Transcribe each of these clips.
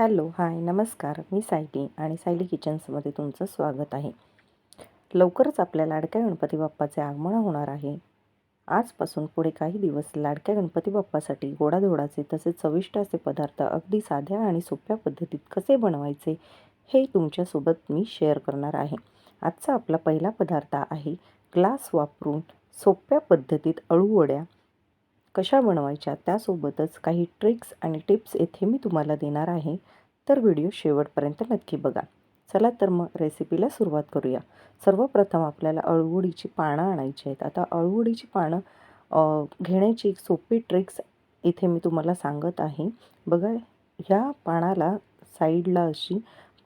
Hello hi नमस्कार. मी सायली आणि सायली किचन्समध्ये तुमचं स्वागत आहे. लवकरच आपल्या लाडक्या गणपती बाप्पाचे आगमन होणार आहे. आजपासून पुढे काही दिवस लाडक्या गणपती बाप्पासाठी गोडाधोडाचे तसेच चविष्ट असे पदार्थ अगदी साध्या आणि सोप्या पद्धतीत कसे बनवायचे हे तुमच्यासोबत मी शेअर करणार आहे. आजचा आपला पहिला पदार्थ आहे ग्लास वापरून सोप्या पद्धतीत अळूवड्या कशा बनवायच्या त्यासोबतच काही ट्रिक्स आणि टिप्स येथे मी तुम्हाला देणार आहे. तर व्हिडिओ शेवटपर्यंत नक्की बघा. चला तर मग रेसिपीला सुरुवात करूया. सर्वप्रथम आपल्याला अळूवडीची पानं आणायची आहेत. आता अळूवडीची पानं घेण्याची एक सोपी ट्रिक्स इथे मी तुम्हाला सांगत आहे. बघा ह्या पानाला साईडला अशी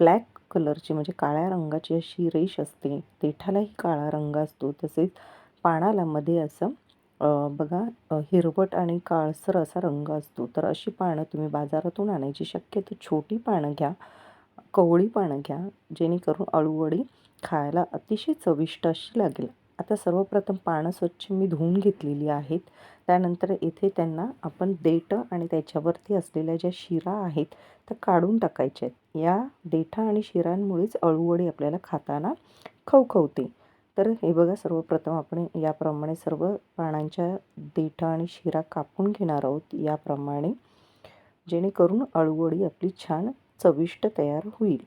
ब्लॅक कलरची म्हणजे काळ्या रंगाची अशी रेष असते. देठालाही काळा रंग असतो. तसेच पानाला मध्ये असं बघा हिरवट आणि काळसर असा रंग असतो. तर अशी पानं तुम्ही बाजारातून आणायची शक्यतो छोटी पानं घ्या कवळी पानं घ्या जेणेकरून अळूवडी खायला अतिशय चविष्ट अशी लागेल. आता सर्वप्रथम पानं स्वच्छ मी धुवून घेतलेली आहेत. त्यानंतर येथे त्यांना आपण देठं आणि त्याच्यावरती असलेल्या ज्या शिरा आहेत त्या काढून टाकायच्या आहेत. या देठा आणि शिरांमुळेच अळूवडी आपल्याला खाताना खवखवते. तर हे बघा सर्वप्रथम आपण याप्रमाणे सर्व पानांच्या देठा आणि शिरा कापून घेणार आहोत. याप्रमाणे जेणेकरून अळूवडी आपली छान चविष्ट तयार होईल.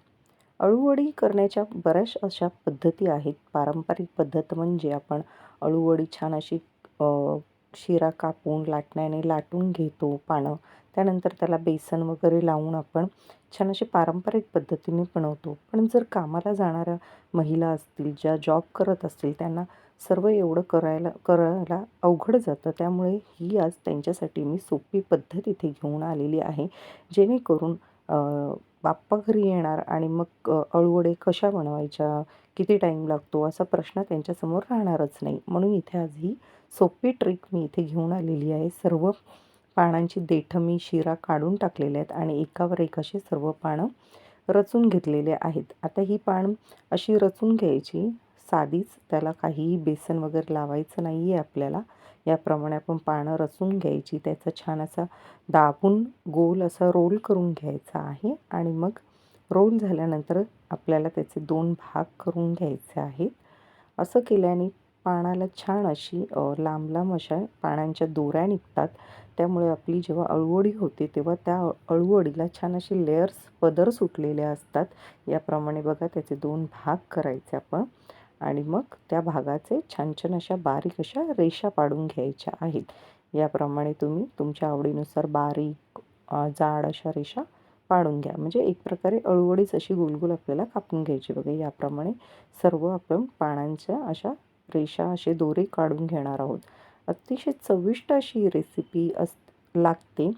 अळूवडी करण्याच्या बऱ्याच अशा पद्धती आहेत. पारंपरिक पद्धत म्हणजे आपण अळूवडी छान अशी शिरा कापून लाटण्याने लाटून घेतो पानं त्यानंतर त्याला बेसन वगैरे लावून आपण छान अशी पारंपरिक पद्धतीने बनवतो. पण जर कामाला जाणाऱ्या महिला असतील ज्या जॉब करत असतील त्यांना सर्व एवढं करायला करायला अवघड जातं. त्यामुळे ही आज त्यांच्यासाठी मी सोपी पद्धत इथे घेऊन आलेली आहे. जेणेकरून बाप्पा घरी येणार आणि मग अळूवडे कशा बनवायच्या किती टाईम लागतो असा प्रश्न त्यांच्यासमोर राहणारच नाही. म्हणून इथे आज ही सोपी ट्रिक मी इथे घेऊन आलेली आहे. सर्व पानांची देठं मी शिरा काढून टाकलेल्या आहेत आणि एकावर एक असे सर्व पानं रचून घेतलेले आहेत. आता ही पान अशी रचून घ्यायची. साधीच त्याला काहीही बेसन वगैरे लावायचं नाही आहे आपल्याला. याप्रमाणे आपण पानं रचून घ्यायची. त्याचा छान असा दाबून गोल असा रोल करून घ्यायचा आहे आणि मग रोल झाल्यानंतर आपल्याला त्याचे दोन भाग करून घ्यायचे आहेत. असं केल्याने पानाला छान अशी लांब लांब अशा पानांच्या दोऱ्या निघतात. त्यामुळे आपली जेव्हा अळूवडी होते तेव्हा त्या अळूवडीला छान असे लेयर्स पदर सुटलेले असतात. याप्रमाणे बघा त्याचे दोन भाग करायचे आपण. आणि मग त्या भागाचे छान छान अशा बारीक अशा रेषा पाडून घ्यायच्या आहेत. याप्रमाणे तुम्ही तुमच्या आवडीनुसार बारीक जाड अशा रेषा पाडून घ्या. म्हणजे एक प्रकारे अळूवडीच अशी गोलगोल आपल्याला कापून घ्यायची. बघा याप्रमाणे सर्व आपण पानांच्या अशा रेषा असे दोरे काढून घेणार आहोत. अतिशय चविष्ट अशी रेसिपी अस लागते.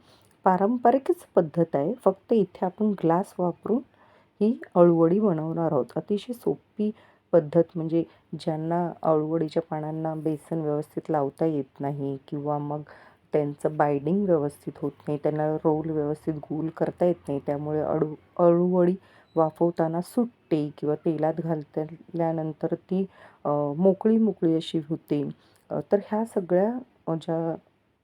पारंपरिकच पद्धत आहे. फक्त इथे आपण ग्लास वापरून ही अळूवडी बनवणार आहोत. अतिशय सोपी पद्धत म्हणजे ज्यांना अळूवडीच्या पानांना बेसन व्यवस्थित लावता येत नाही किंवा मग त्यांचं बायडिंग व्यवस्थित होत नाही त्यांना रोल व्यवस्थित गोल करता येत नाही त्यामुळे अळू अळूवडी वाफवताना सुटते किंवा तेलात घालतल्यानंतर ती मोकळी मोकळी अशी होते. तर ह्या सगळ्या ज्या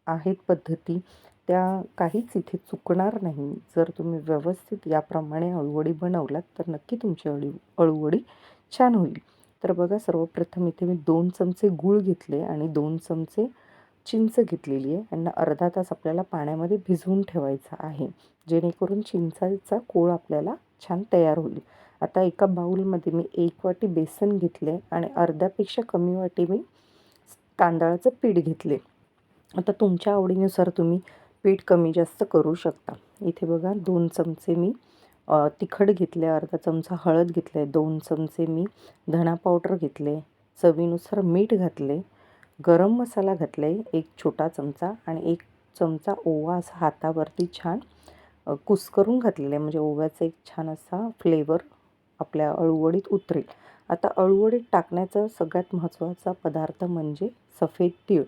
आहेत पद्धती त्या काहीच इथे चुकणार नाही. जर तुम्ही व्यवस्थित याप्रमाणे अळूवडी बनवलात तर नक्की तुमची अळू अळूवडी छान होईल. तर बघा सर्वप्रथम इथे मी दोन चमचे गूळ घेतले आणि दोन चमचे चिंच घेतलेली आहे. यांना अर्धा तास आपल्याला पाण्यामध्ये भिजवून ठेवायचा आहे. जेणेकरून चिंचाचा कोळ आपल्याला छान तयार होईल. आता एका बाऊलमध्ये मी एक वाटी बेसन घेतले आणि अर्ध्यापेक्षा कमी वाटी मी तांदळाचं पीठ घेतले. आता तुमच्या आवडीनुसार तुम्ही पीठ कमी जास्त करू शकता. इथे बघा दोन चमचे मी तिखट घेतले अर्धा चमचा हळद घेतले दोन चमचे मी धणा पावडर घेतले चवीनुसार मीठ घातले गरम मसाला घातले एक छोटा चमचा आणि एक चमचा ओवा असा हातावरती छान कुस्करून घातलेला आहे. म्हणजे ओव्याचा एक छान असा फ्लेवर आपल्या अळूवडीत उतरेल. आता अळूवडीत टाकण्याचा सगळ्यात महत्त्वाचा पदार्थ म्हणजे सफेद तीळ.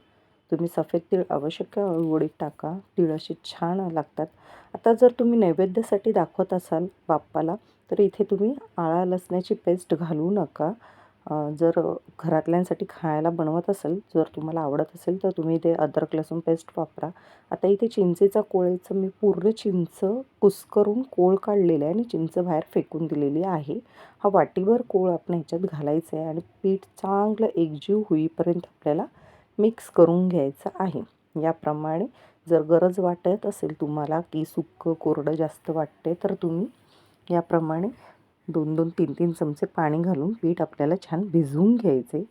तुम्ही सफेद तीळ आवश्यक अळूवडीत टाका. तीळ असे छान लागतात. आता जर तुम्ही नैवेद्यासाठी दाखवत असाल बाप्पाला तर इथे तुम्ही आळा लसण्याची पेस्ट घालू नका. जर घरातल्यांसाठी खायला बनवत असेल जर तुम्हाला आवडत असेल तर तुम्ही ते अद्रक लसूण पेस्ट वापरा. आता इथे चिंचेचा कोळेचं मी पूर्ण चिंच कुस्करून कोळ काढलेलं आहे आणि चिंच बाहेर फेकून दिलेली आहे. हा वाटीभर कोळ आपण ह्याच्यात घालायचं आहे आणि पीठ चांगलं एकजीव होईपर्यंत आपल्याला मिक्स करून घ्यायचं आहे. याप्रमाणे जर गरज वाटत असेल तुम्हाला की सुकं कोरडं जास्त वाटते तर तुम्ही याप्रमाणे दोन दोन तीन तीन चमचे पाणी घालून पीठ आपल्याला छान भिजवून घ्यायचे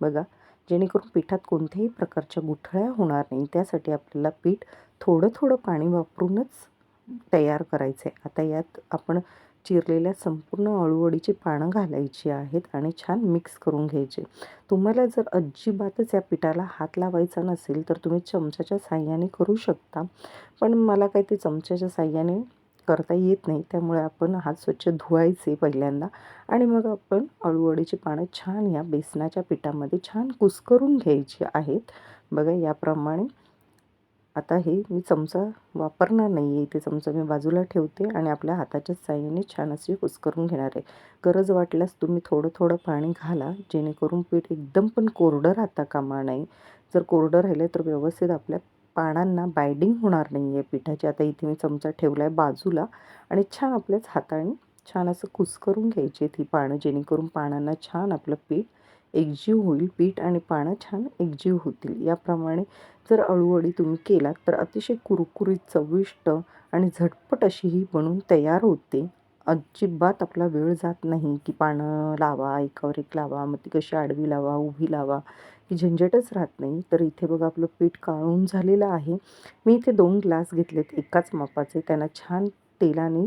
बघा जेणेकरून पिठात कोणत्याही प्रकारच्या गुठळ्या होणार नाही. त्यासाठी आपल्याला पीठ थोडं थोडं पाणी वापरूनच तयार करायचं आहे आता यात आपण चिरलेल्या संपूर्ण अळूवडीची पानं घालायची आहेत आणि छान मिक्स करून घ्यायचे. तुम्हाला जर अजिबातच या पिठाला हात लावायचा नसेल तर तुम्ही चमच्याच्या साह्याने करू शकता. पण मला काही ते चमच्याच्या साह्याने करता येत नाही. त्यामुळे आपण हात स्वच्छ धुवायचे पहिल्यांदा. आणि मग आपण अळूवडीची पानं छान या बेसनाच्या पिठामध्ये छान कुस्करून घ्यायची आहेत. बघा याप्रमाणे आता हे मी चमचा वापरणार नाही आहे इथे चमचा मी बाजूला ठेवते आणि आपल्या हाताच्या साह्याने छान अशी कुस्करून घेणार आहे. गरज वाटल्यास तुम्ही थोडं थोडं पाणी घाला. जेणेकरून पीठ एकदम पण कोरडं राहता कामा नाही जर कोरडं राहिलं तर व्यवस्थित आपल्या पानांना बायडिंग होणार नाही आहे पिठाची. आता इथे मी चमचा ठेवला आहे बाजूला आणि छान आपल्याच हाताने छान असं कुस्करून घ्यायची ती पानं जेणेकरून पानांना छान आपलं पीठ एकजीव होईल. पीठ आणि पानं छान एकजीव होतील. याप्रमाणे जर अळूवडी तुम्ही केलात तर अतिशय कुरकुरीत चविष्ट आणि झटपट अशी ही बनून तयार होते. अजिबात आपला वेळ जात नाही की पानं लावा एकावर एक लावा मग ती कशी आडवी लावा उभी लावा ही झंझटच राहत नाही. तर इथे बघा आपलं पीठ काळून झालेलं आहे. मी इथे दोन ग्लास घेतलेत एकाच मापाचे. त्यांना छान तेलाने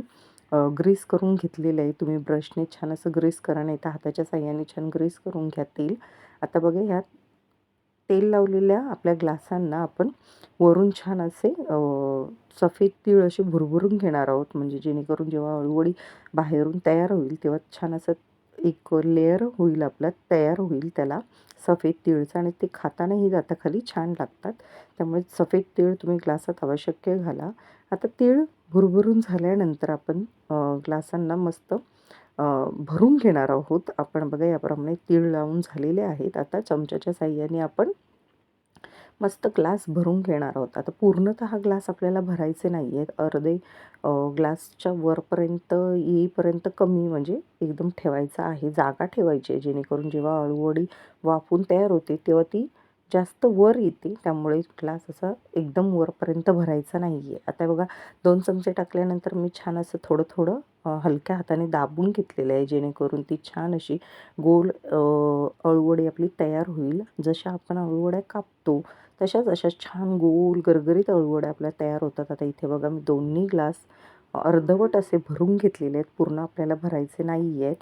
ग्रीस करून घेतलेलं आहे. तुम्ही ब्रशने छान असं ग्रीस करा नाही तर हाताच्या साह्याने छान ग्रीस करून घ्या तेल. आता बघा ह्यात तेल लावलेल्या आपल्या ग्लासांना आपण वरून छान असे सफेद तीळ असे भुरभुरून घेणार आहोत. म्हणजे जेणेकरून जेव्हा अळूवडी बाहेरून तयार होईल तेव्हा छान असं एक लेअर होईल आपला तयार होईल त्याला सफेद तिळचं. आणि ते खातानाही खाली छान लागतात. त्यामुळे सफेद तीळ तुम्ही ग्लासात आवश्यक घाला. आता तीळ भुरभुरून झाल्यानंतर आपण ग्लासांना मस्त भरून घेणार आहोत. आपण बघा याप्रमाणे तीळ लावून झालेले आहेत. आता चमच्याच्या साह्याने आपण मस्त ग्लास भरून घेणार आहोत. आता पूर्णतः हा ग्लास आपल्याला भरायचे नाही आहेत अर्धे ग्लासच्या वरपर्यंत येईपर्यंत कमी म्हणजे एकदम ठेवायचा आहे. जागा ठेवायची आहे. जेणेकरून जेव्हा अळूवडी वाफून तयार होते तेव्हा ती जास्त वर येते त्यामुळे ग्लास असा एकदम वरपर्यंत भरायचा नाही आहे आता बघा दोन चमचे टाकल्यानंतर मी छान असं थोडं थोडं हलक्या हाताने दाबून घेतलेलं आहे जेणेकरून ती छान अशी गोल अळवडी आपली तयार होईल. जशा आपण अळवड्या कापतो तशाच अशा छान गोल गरगरीत अळवड्या आपल्या तयार होतात. आता इथे बघा मी दोन्ही ग्लास अर्धवट असे भरून घेतलेले आहेत पूर्ण आपल्याला भरायचे नाही आहेत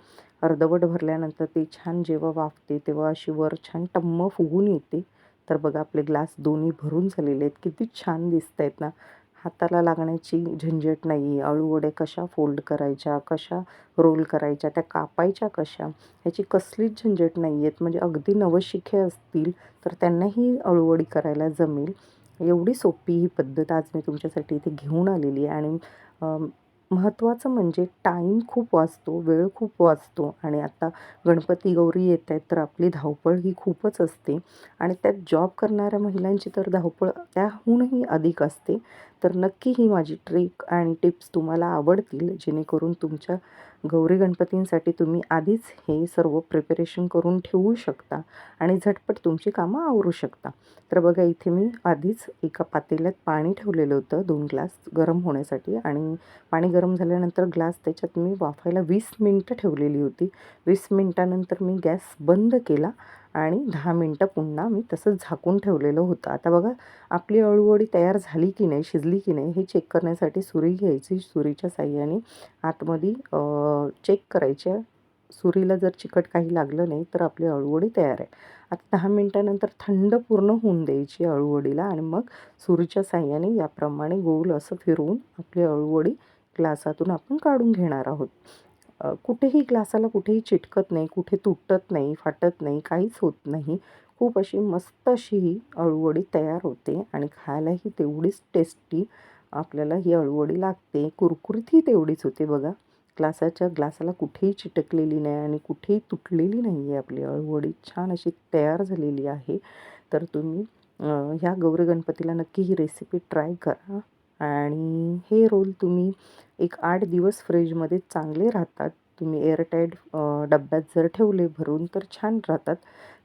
अर्धवट भरल्यानंतर ते छान जेव्हा वाफते तेव्हा अशी वर छान टम्म फुगून येते. तर बघा आपले ग्लास दोन्ही भरून झालेले आहेत. किती छान दिसत आहेत ना. हाताला लागण्याची झंझट नाही. अळूवडे कशा फोल्ड करायच्या कशा रोल करायच्या त्या कापायच्या कशा ह्याची कसलीच झंझट नाही आहेत. म्हणजे अगदी नवशिखे असतील तर त्यांनाही अळूवडी करायला जमेल. एवढी सोपी ही पद्धत आज मी तुमच्यासाठी इथे घेऊन आलेली आहे. आणि महत्त्वाचं म्हणजे टाईम खूप वाचतो वेळ खूप वाचतो. आणि आता गणपती गौरी येत आहेत तर आपली धावपळ ही खूपच असते. आणि त्यात जॉब करणाऱ्या महिलांची तर धावपळ त्याहूनही अधिक असते. तर नक्की ही माझी ट्रिक आणि टिप्स तुम्हाला आवडतील जेणेकरून तुमच्या गौरी गणपतींसाठी तुम्ही आधीच हे सर्व प्रिपरेशन करून ठेवू शकता आणि झटपट तुमची कामं आवरू शकता. तर बघा इथे मी आधीच एका पातेल्यात पाणी ठेवलेलं होतं दोन ग्लास गरम होण्यासाठी आणि पाणी गरम झाल्यानंतर ग्लास त्याच्यात मी वाफायला वीस मिनटं ठेवलेली होती. वीस मिनटानंतर मी गॅस बंद केला आणि दहा मिनटं पुन्हा मी तसंच झाकून ठेवलेलं होतं. आता बघा आपली अळूवडी तयार झाली की नाही शिजली की नाही हे चेक करण्यासाठी सुरी घ्यायची सुरीच्या साह्याने आतमध्ये चेक करायच्या सुरीला जर चिकट काही लागलं नाही तर आपली अळूवडी तयार आहे. आता दहा मिनटानंतर थंड पूर्ण होऊन द्यायची अळूवडीला आणि मग सुरीच्या साह्याने याप्रमाणे गोल असं फिरवून आपली अळूवडी ग्लासातून आपण काढून घेणार आहोत. कुठेही ग्लासाला कुठेही चिटकत नाही कुठे तुटत नाही फाटत नाही काहीच होत नाही. खूप अशी मस्त अशी ही अळूवडी तयार होते आणि खायलाही तेवढीच टेस्टी आपल्याला ही अळूवडी लागते. कुरकुरीतही तेवढीच होते बघा. ग्लासाच्या ग्लासाला कुठेही चिटकलेली नाही आणि कुठेही तुटलेली नाही आहे आपली अळूवडी. छान अशी तयार झालेली आहे. तर तुम्ही ह्या गौरी गणपतीला नक्की ही रेसिपी ट्राय करा. आणि हे रोल तुम्ही एक आठ दिवस फ्रीजमध्ये चांगले राहतात. तुम्ही एअरटाईट डब्यात जर ठेवले भरून तर छान राहतात.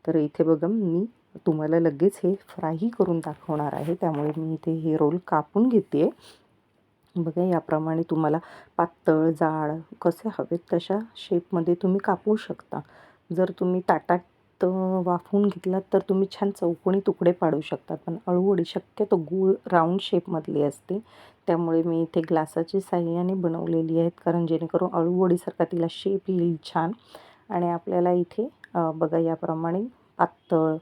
तर इथे बघा मी तुम्हाला लगेच हे फ्रायही करून दाखवणार आहे. त्यामुळे मी इथे हे रोल कापून घेते बघा याप्रमाणे तुम्हाला पातळ जाड कसे हवेत तशा शेपमध्ये तुम्ही कापू शकता. जर तुम्ही ताटात वाफवून घेतलात तर तुम्ही छान चौकोनी तुकडे पाडू शकतात पण अळूवडी शक्यतो गूळ राऊंड शेपमधली असते. त्यामुळे मी इथे ग्लासाची साह्याने बनवलेली आहेत कारण जेणेकरून अळूवडीसारखा तिला शेप येईल छान. आणि आपल्याला इथे बघा याप्रमाणे पातळ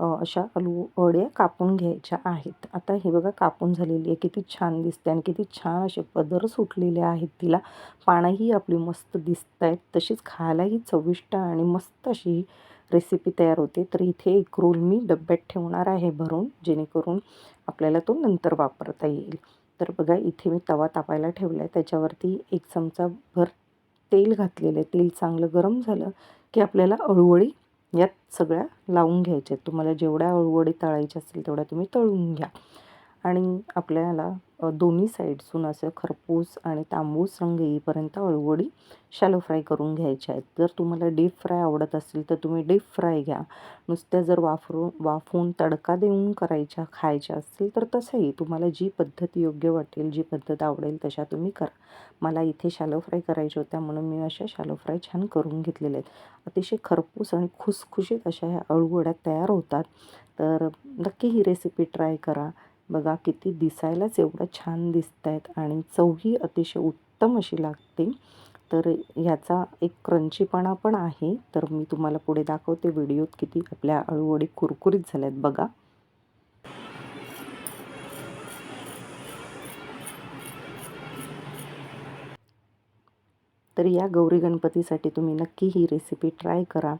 अशा आलू वड्या कापून घ्यायच्या आहेत. आता हे बघा कापून झालेली आहे किती छान दिसते आणि किती छान असे पदर सुटलेले आहेत तिला. पानंही आपली मस्त दिसत आहेत तशीच खायलाही चविष्ट आणि मस्त अशी रेसिपी तयार होते तर इथे एक रोल मी डब्यात ठेवणार आहे भरून जेणेकरून आपल्याला तो नंतर वापरता येईल. तर बघा इथे मी तवा तापायला ठेवला आहे त्याच्यावरती एक चमचा भर तेल घातलेलं आहे. तेल चांगलं गरम झालं की आपल्याला अळूवळी यात सगळ्या लावून घ्यायच्या तुम्हाला जेवढ्या अळूवडी तळायच्या असतील तेवढ्या तुम्ही तळून घ्या. आणि आपल्याला दोन्ही साईडसून असं खरपूस आणि तांबूस रंग येईपर्यंत अळूवडी शॅलो फ्राय करून घ्यायच्या आहेत. जर तुम्हाला डीप फ्राय आवडत असेल तर तुम्ही डीप फ्राय घ्या. नुसत्या जर वाफरून वाफवून तडका देऊन करायच्या खायच्या असतील तर तसंही तुम्हाला जी पद्धत योग्य वाटेल जी पद्धत आवडेल तशा तुम्ही करा. मला इथे शॅलो फ्राय करायच्या होत्या म्हणून मी अशा शॅलो फ्राय छान करून घेतलेल्या आहेत. अतिशय खरपूस आणि खुसखुशीत अशा ह्या अळूवड्या तयार होतात. तर नक्की ही रेसिपी ट्राय करा. बघा किती दिसायलाच एवढं छान दिसत आहेत आणि चवही अतिशय उत्तम अशी लागते. तर ह्याचा एक क्रंचीपणा पण आहे. तर मी तुम्हाला पुढे दाखवते व्हिडिओत किती आपल्या अळूवडी कुरकुरीत झाल्यात बघा. तर या गौरी गणपतीसाठी तुम्ही नक्की ही रेसिपी ट्राय करा.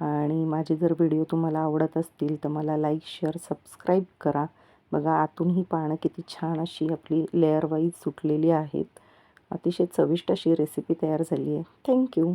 आणि माझे जर व्हिडिओ तुम्हाला आवडत असतील तर मला लाईक शेअर सबस्क्राईब करा. बघा आतून ही पानं किती छान अशी आपली लेअर वाईज सुटलेली आहेत. अतिशय चविष्ट अशी रेसिपी तयार झाली आहे. थँक्यू